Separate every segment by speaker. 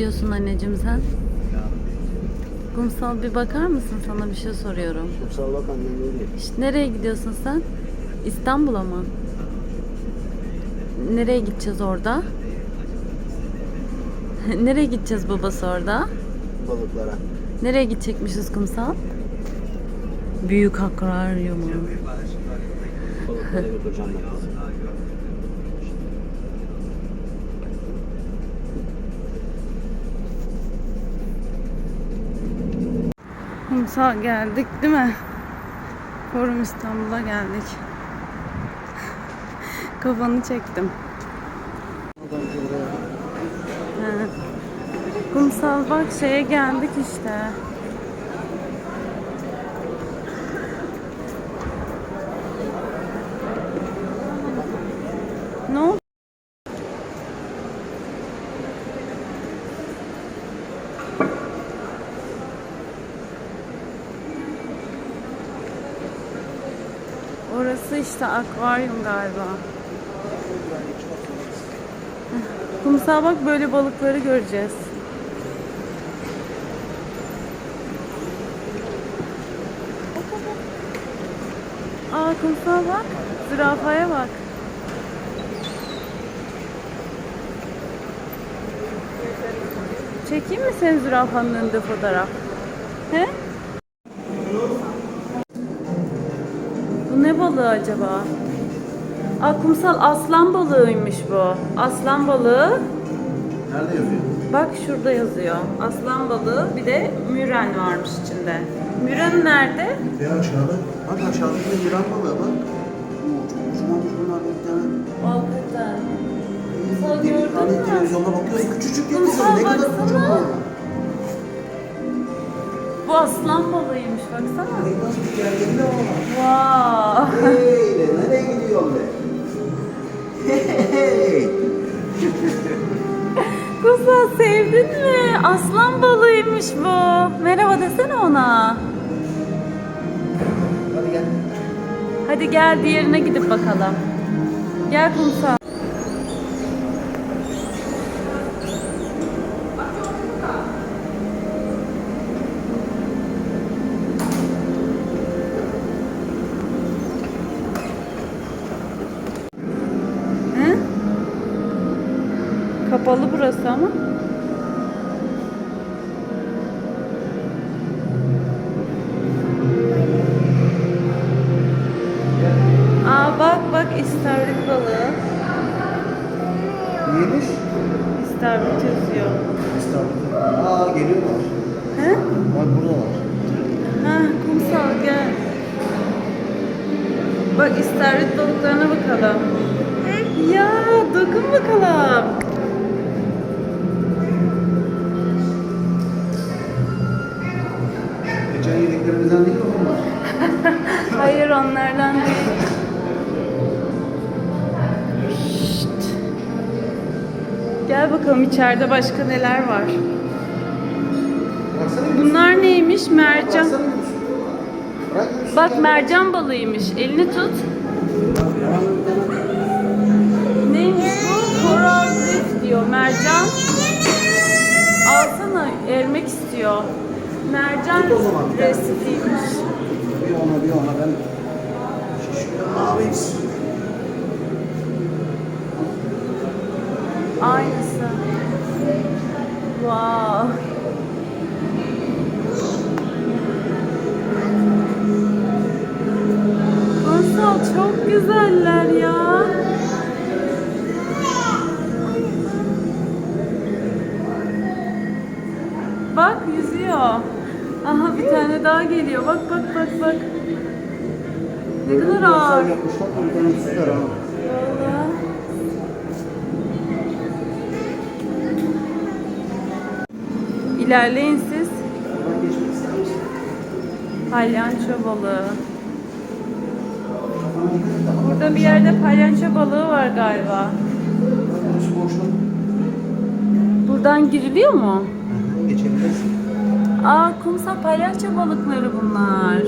Speaker 1: Gidiyorsun anneciğim sen? Kumsal bir bakar mısın? Sana bir şey soruyorum.
Speaker 2: Kumsal bak annem öyle.
Speaker 1: İşte nereye gidiyorsun sen? İstanbul'a mı? Nereye gideceğiz orada? nereye gideceğiz babası orada?
Speaker 2: Balıklara.
Speaker 1: Nereye gidecekmişiz kumsal? Büyük akvaryumu.
Speaker 2: Balıklara götüreceğim ben
Speaker 1: Kumsal geldik değil mi? Forum İstanbul'a geldik. Kafanı çektim. He. Kumsal bak şeye geldik işte. Ne oldu? İşte akvaryum galiba. Kumsal bak böyle balıkları göreceğiz. Aa kumsal bak. Zürafaya bak. Çekeyim mi senin zürafanın önünde fotoğraf? He? Balığı acaba? Aa, kumsal aslan balığıymış bu. Aslan balığı.
Speaker 2: Nerede yazıyor?
Speaker 1: Bak şurada yazıyor. Aslan balığı bir de müren varmış içinde. Müren nerede?
Speaker 2: Bir aşağıda. Bak aşağıda bir yılan balığı bak. Oo, çok uçmamış bunlar bir tane.
Speaker 1: Hakikaten. Kumsal gördün mü?
Speaker 2: televizyonda bakıyoruz. Küçücük?
Speaker 1: Kumsal
Speaker 2: Ne kadar kocaman.
Speaker 1: Bu aslan balığıymış baksana.
Speaker 2: Ay nasıl bir gergin var.
Speaker 1: Wow.
Speaker 2: Hey be nereye gidiyorsun be? Hey.
Speaker 1: Kumsal sevdin mi? Aslan balığıymış bu. Merhaba desene ona.
Speaker 2: Hadi gel.
Speaker 1: Hadi gel diğerine gidip bakalım. Gel kumsal. Hı? Kapalı burası ama.
Speaker 2: Geçen yediklerimizden değil mi bunlar?
Speaker 1: Hayır onlardan değil. Şşt. Gel bakalım içeride başka neler var.
Speaker 2: Baksana Yunus.
Speaker 1: Bunlar neymiş? Mercan.
Speaker 2: Baksana. Bırak
Speaker 1: Bak mercan balığıymış. Elini tut. Neymiş bu? Coral reef diyor. Mercan. Alsana. Ermek istiyor. Mercan
Speaker 2: Tut o zaman, bir tane.
Speaker 1: resifiymiş.
Speaker 2: Bir ona bir ona ben şişiyorum abi.
Speaker 1: Aynısı. Wow. Daha geliyor. Bak bak bak bak. Ne kadar ağır. Vallahi. İlerleyin siz. Palyanço balığı. Burada bir yerde palyanço balığı var galiba. Buradan giriliyor mu?
Speaker 2: Geçebilirsin.
Speaker 1: Aa kumsal palyaço balıkları bunlar.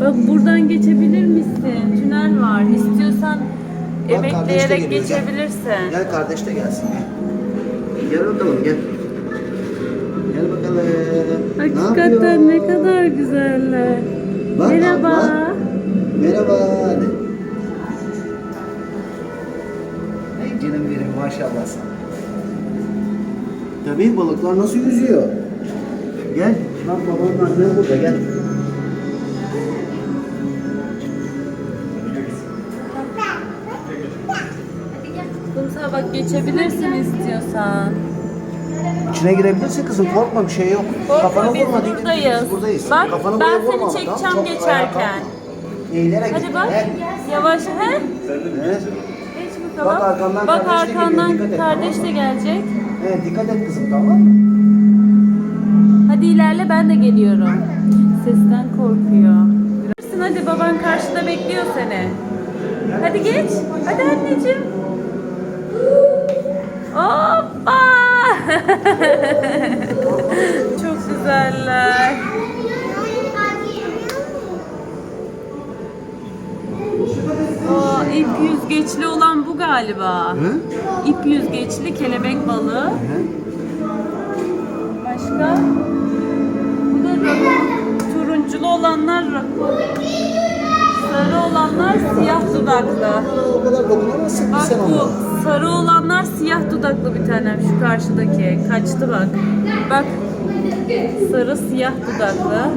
Speaker 1: Bak buradan geçebilir misin? Tünel var. İstiyorsan
Speaker 2: kardeş de
Speaker 1: emekleyerek
Speaker 2: geliyor, gel.
Speaker 1: geçebilirsin.
Speaker 2: Gel kardeş de gelsin. Gel. Gel bakalım gel. Gel bakalım.
Speaker 1: Hakikaten ne kadar güzeller.
Speaker 2: Bak,
Speaker 1: Merhaba.
Speaker 2: bak. Merhaba. de. Ay canım benim maşallah sana. Tabii balıklar nasıl yüzüyor? Gel. Bak babanın annen burada gel.
Speaker 1: Kumsal bak geçebilirsin istiyorsan.
Speaker 2: İçine girebilirsin kızım korkma bir şey yok.
Speaker 1: Korkma biz
Speaker 2: vurma, dikkat et,
Speaker 1: buradayız.
Speaker 2: Biz buradayız.
Speaker 1: Bak
Speaker 2: Kafanı
Speaker 1: ben seni
Speaker 2: vurma,
Speaker 1: çekeceğim
Speaker 2: tamam?
Speaker 1: Geçerken.
Speaker 2: Eğilerek
Speaker 1: Hadi
Speaker 2: git.
Speaker 1: bak.
Speaker 2: Gel.
Speaker 1: Yavaş he.
Speaker 2: Evet.
Speaker 1: Geç bakalım.
Speaker 2: Bak arkandan
Speaker 1: Bak
Speaker 2: kardeş de geliyor,
Speaker 1: arkandan
Speaker 2: dikkat et,
Speaker 1: kardeş de gelecek.
Speaker 2: Evet dikkat et kızım tamam mı?
Speaker 1: İlerle ben de geliyorum. Sesten korkuyor. Yürürsün hadi baban karşıda bekliyor seni. Hadi geç. Hadi anneciğim. Hoppa. Çok güzeller. O ip yüzgeçli olan bu galiba.
Speaker 2: Hı?
Speaker 1: İp yüzgeçli kelebek balığı.
Speaker 2: Hı.
Speaker 1: Başka? Turunculu olanlar rakun. Sarı olanlar siyah dudaklı.
Speaker 2: O kadar dokunamazsın ki
Speaker 1: Bak
Speaker 2: sen
Speaker 1: bu
Speaker 2: ona.
Speaker 1: sarı olanlar siyah dudaklı bir tanem şu karşıdaki. Kaçtı bak. Bak. Sarı siyah dudaklı.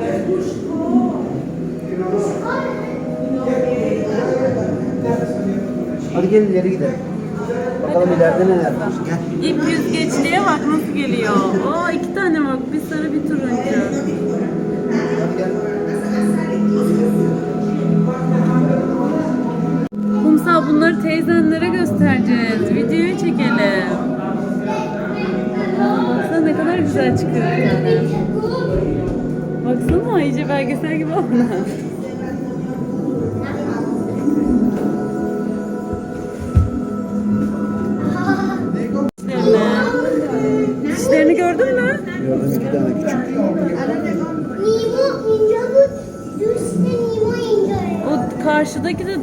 Speaker 2: Hadi gelin ileri gidelim. Bakalım ileride neler var. Gel.
Speaker 1: İp yüzgeçliğe bak nasıl geliyor. Oo iki tane bak. Bir sarı bir turuncu. Kumsal bunları teyzenlere göstereceğiz. Videoyu çekelim. Baksana ne kadar güzel çıkıyor bir tane. Baksana iyice belgesel gibi oldu.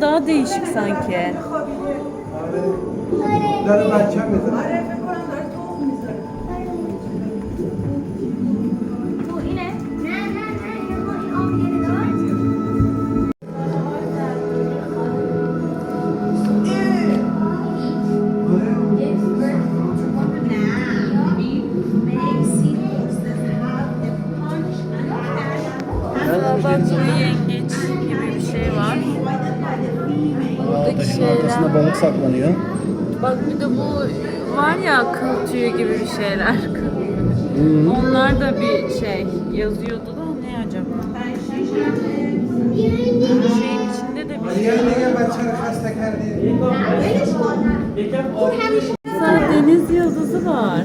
Speaker 1: Daha değişik sanki.
Speaker 3: Bu yine. Ne ne ne
Speaker 2: Taşın
Speaker 1: şeyler.
Speaker 2: arkasında balık saklanıyor.
Speaker 1: Bak bir de bu var ya kıl tüyü gibi bir şeyler.
Speaker 2: Hı.
Speaker 1: Onlar da bir şey yazıyordu da ne acaba? Şeyin içinde de bir şey. Mesela deniz yıldızı var.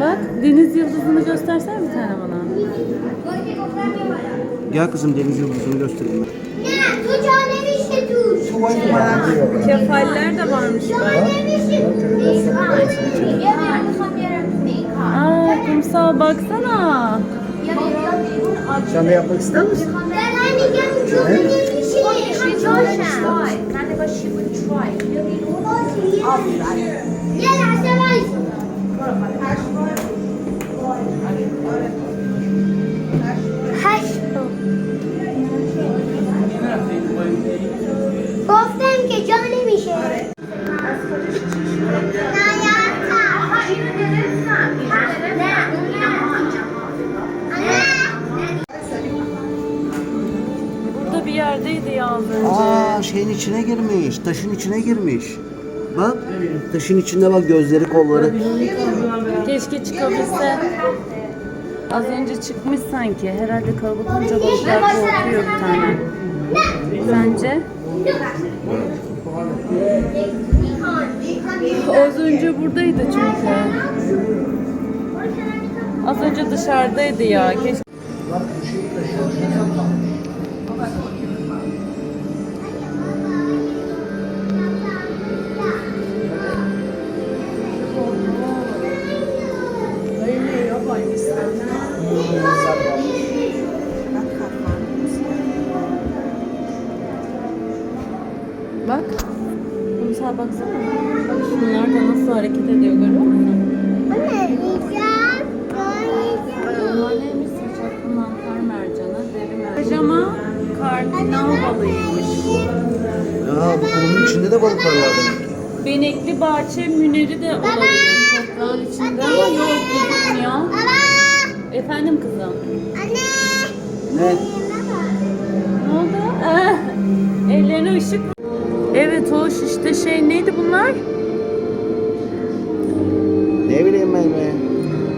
Speaker 1: Bak deniz yıldızını göstersene bir tane bana.
Speaker 2: Gel kızım deniz yıldızını göstereyim.
Speaker 3: Ne? Tu canım işte tu.
Speaker 1: Kefaller de varmış bak. Aa kumsal baksana.
Speaker 2: Sen de yapmak ister misin?
Speaker 3: Ben
Speaker 1: yerdeydi ya az önce.
Speaker 2: Aa şeyin içine girmiş. Taşın içine girmiş. Bak taşın içinde bak gözleri kolları.
Speaker 1: Keşke çıkabilse. Az önce çıkmış sanki. Herhalde kalabalık olunca balıklar korkuyor bir tane. Sence? Az önce buradaydı çünkü. Az önce dışarıdaydı ya. Keşke Benekli bahçe müneri de olabilir toprağın içinde ama yok gözükmüyor.
Speaker 3: Baba.
Speaker 1: Efendim kızım.
Speaker 3: Anne.
Speaker 2: Ne?
Speaker 1: Ne oldu? Ah, Ellerine ışık. Evet hoş işte şey neydi bunlar?
Speaker 2: Ne bileyim ben be.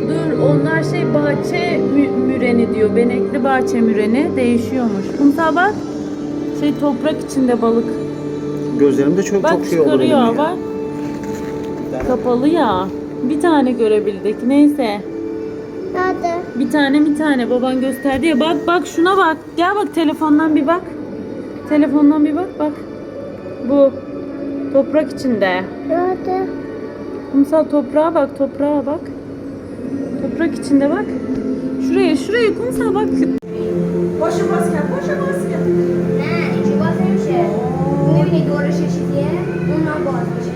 Speaker 1: Dur onlar şey bahçe mü- müreni diyor. Benekli bahçe müreni değişiyormuş. Kumsal bak. Şey toprak içinde balık.
Speaker 2: Gözlerimde çok
Speaker 1: Bak
Speaker 2: çok şey olur benim
Speaker 1: çıkarıyor
Speaker 2: ya.
Speaker 1: bak. Kapalı ya. Bir tane görebildik. Neyse.
Speaker 3: Nerede?
Speaker 1: Bir tane bir tane baban gösterdi ya. Bak bak şuna bak. Gel bak telefondan bir bak. Telefondan bir bak bak. Bu toprak içinde.
Speaker 3: Nerede?
Speaker 1: Kumsal toprağa bak toprağa bak. Toprak içinde bak. Şuraya şuraya kumsal bak.
Speaker 4: Poxa máscara, poxa máscara.
Speaker 3: Ne? Bazen şey. Ne bileyim doğru şişi diye. Ondan bazı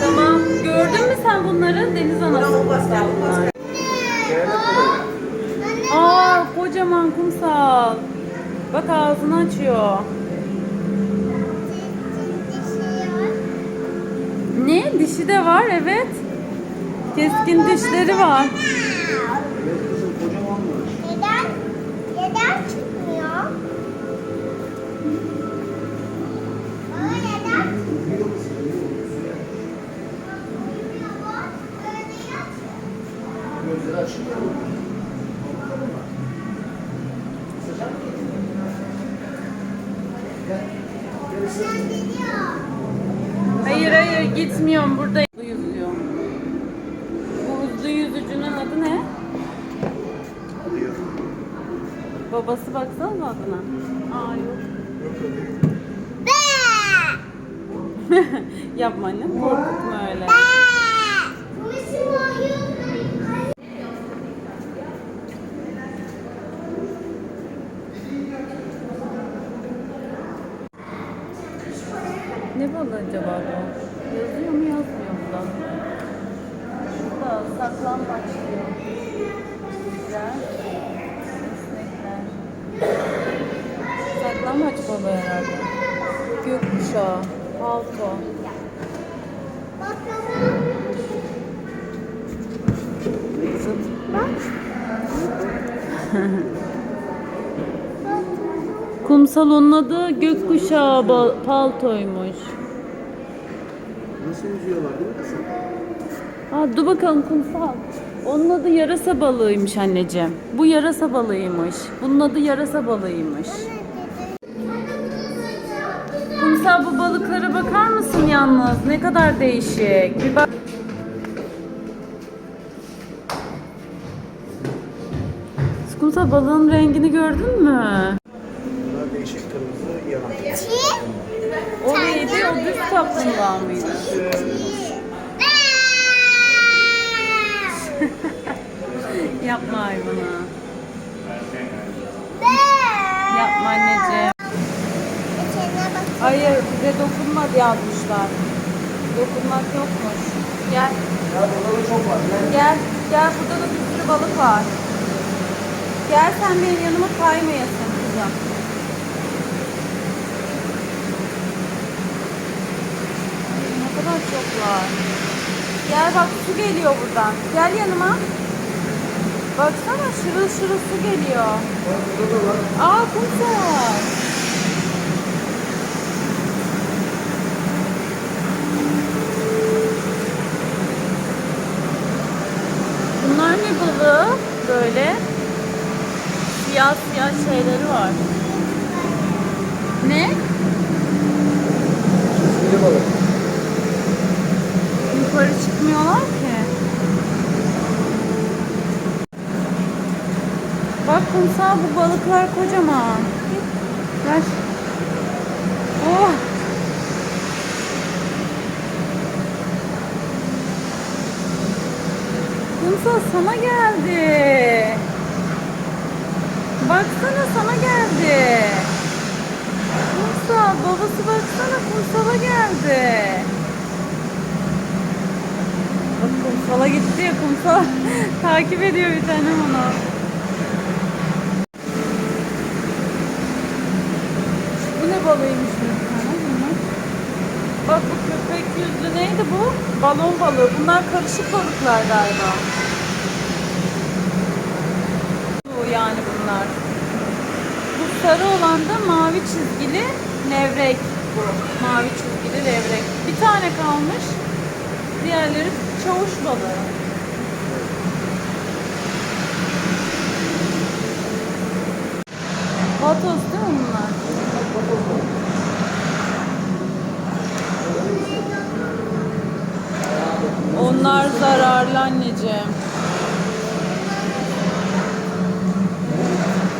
Speaker 1: Tamam. Gördün mü sen bunları? Deniz anası. kumsal bunlar. Aa kocaman kumsal. Bak ağzını açıyor. Ne? Dişi de var evet. Keskin dişleri var. Aa yok. Yapma annem korkutma öyle. Ne balığı acaba bu? Yazıyor mu yazmıyor mu da? Şurada saklambaç diyor. Güzel. Esnekler. Saklambaç balığı herhalde. Gökkuşağı. Palto.
Speaker 2: Ne kızım?
Speaker 1: Kumsal onun adı gökkuşağı paltoymuş.
Speaker 2: Nasıl yüzüyorlar değil mi kızım?
Speaker 1: Aa, dur bakalım kumsal. Onun adı yarasa balığıymış anneciğim. Bu yarasa balığıymış. Bunun adı yarasa balığıymış. Kumsal bu balıklara bakar mısın yalnız? Ne kadar değişik. Bir bak. Kumsal balığın rengini gördün mü?
Speaker 2: Bunlar değişik kırmızı yalan.
Speaker 1: O neydi? O düz kaplumbağa mıydı? Yapma hayvana. Yapma anneciğim. Hayır bize dokunma yazmışlar. Dokunmak yokmuş. Gel.
Speaker 2: Ya burada da çok var. Gel.
Speaker 1: Gel. Gel burada da bir sürü balık var. Gel sen benim yanıma kaymayasın kızım. Ne kadar çok var. Gel bak su geliyor buradan. Gel yanıma. Baksana şırıl şırıl su geliyor. Aa kumsal. Bunlar ne balığı? Böyle siyah siyah şeyleri var. Ne?
Speaker 2: Çizgili balık.
Speaker 1: Yukarı çıkmıyorlar ki. Bak kumsal bu balıklar kocaman. Ver. Oh. Kumsal sana geldi. Baksana sana geldi. Kumsal babası baksana kumsala geldi. Bak kumsal Kumsala gitti ya kumsal takip ediyor bir tanem onu. Bu ne tane bunlar? Bak bu köpek yüzlü neydi bu? Balon balığı. Bunlar karışık balıklar galiba. Bu yani bunlar. Bu sarı olan da mavi çizgili levrek. Mavi çizgili levrek. Bir tane kalmış. Diğerleri çavuş balığı. Vatos değil mi bunlar? Onlar zararlı anneciğim.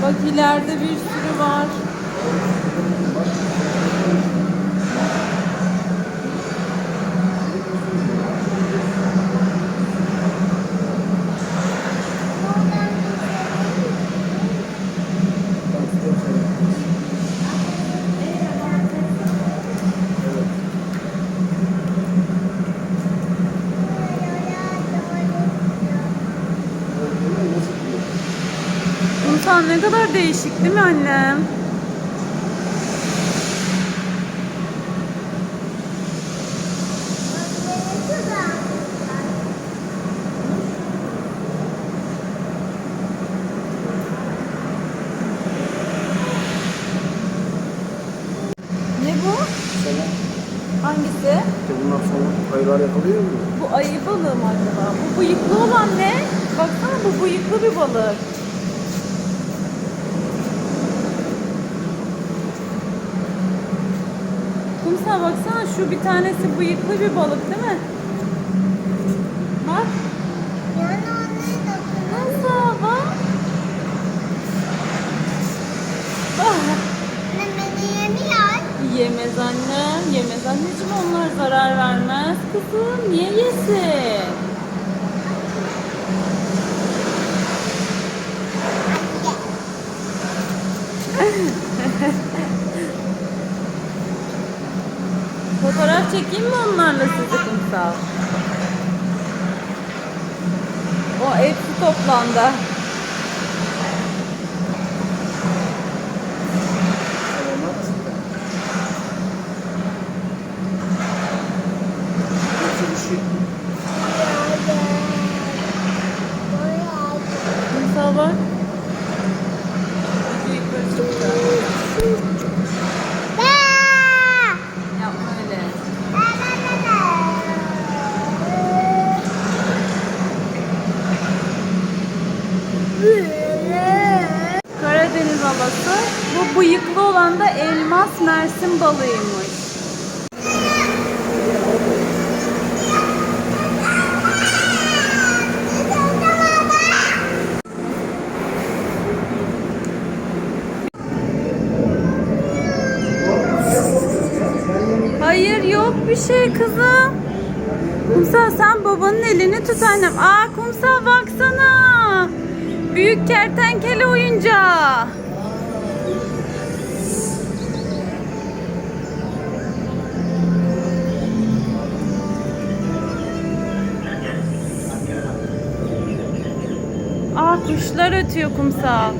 Speaker 1: Bak ileride bir sürü var. Kumsal ne kadar değişik değil mi annem? Ne bu? Hangisi?
Speaker 2: İşte bunlar sonra kayılar yakalıyor mu?
Speaker 1: Bu ayı balığı mı acaba? Bu bıyıklı olan ne? Baksana bu bıyıklı bir balık. Kumsal baksana şu bir tanesi bıyıklı bir balık değil mi? Bak. Nasıl bak. Bak. Yemez anne. Yemez anneciğim onlar zarar vermez. Kızım niye yesin? Fotoğraf çekeyim mi onlarla sizi kumsal? O hepsi toplandı.
Speaker 2: Hepsi dişi.
Speaker 1: Kumsal bak. Bıyıkları çok güzel. Yapma öyle. Karadeniz havası. Bu bıyıklı olan da elmas mersin balığıymış. Hayır yok bir şey kızım. Kumsal sen babanın elini tut annem. Aa Kumsal baksana. Büyük kertenkele oyuncağı. Aa kuşlar ötüyor kumsal.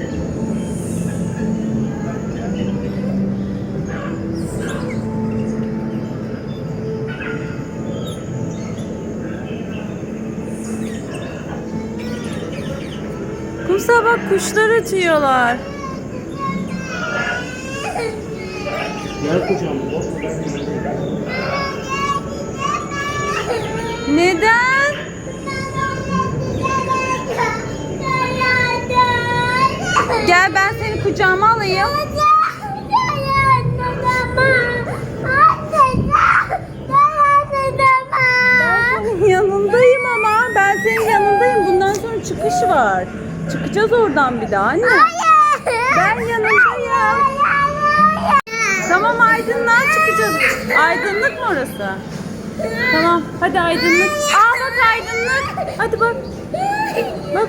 Speaker 1: Kumsal bak kuşlar ötüyorlar.
Speaker 2: Gel kucağıma. bak.
Speaker 1: Neden? Gel ben seni kucağıma alayım. Yanındayım ama. Ben senin yanındayım. Bundan sonra çıkış var. Çıkacağız oradan bir daha anne. Ben yanındayım. Tamam aydınlığa çıkacağız. Aydınlık mı orası? Tamam hadi aydınlık. Aa bak aydınlık. Hadi bak. Bak